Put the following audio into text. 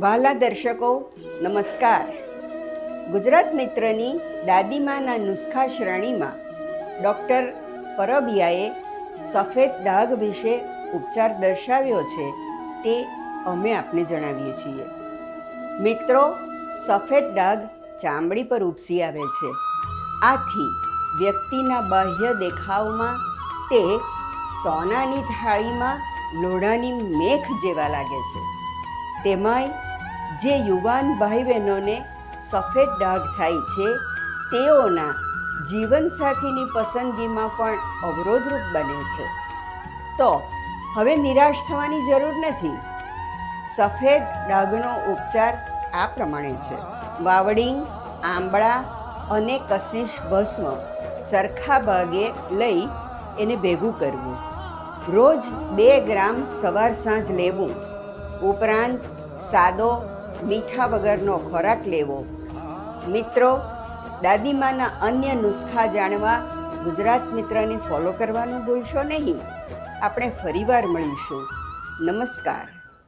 વહાલા દર્શકો, નમસ્કાર. ગુજરાત મિત્રની દાદીમાના નુસ્ખા શ્રેણીમાં ડૉક્ટર પરબિયાએ સફેદ ડાઘ વિશે ઉપચાર દર્શાવ્યો છે તે અમે આપને જણાવીએ છીએ. મિત્રો, સફેદ ડાઘ ચામડી પર ઉપસી આવે છે. આથી વ્યક્તિના બાહ્ય દેખાવમાં તે સોનાની થાળીમાં લોઢાની મેખ જેવા લાગે છે. તેમાંય જે યુવાન ભાઈ બહેનોને સફેદ ડાઘ થાય છે, તેઓના જીવનસાથીની પસંદગીમાં પણ અવરોધરૂપ બને છે. તો હવે નિરાશ થવાની જરૂર નથી. સફેદ ડાઘનો ઉપચાર આ પ્રમાણે છે. વાવડિંગ આંબળા અને કશિશ ભસ્મ સરખા ભાગે લઈ એને ભેગું કરવું. રોજ બે ગ્રામ સવાર સાંજ લેવું. ઉપરાંત સાદો, મીઠા વગરનો ખોરાક લેવો. મિત્રો, દાદીમાના અન્ય નુસ્ખા જાણવા ગુજરાત મિત્રને ફોલો કરવાનું ભૂલશો નહીં. આપણે ફરીવાર મળીશું. નમસ્કાર.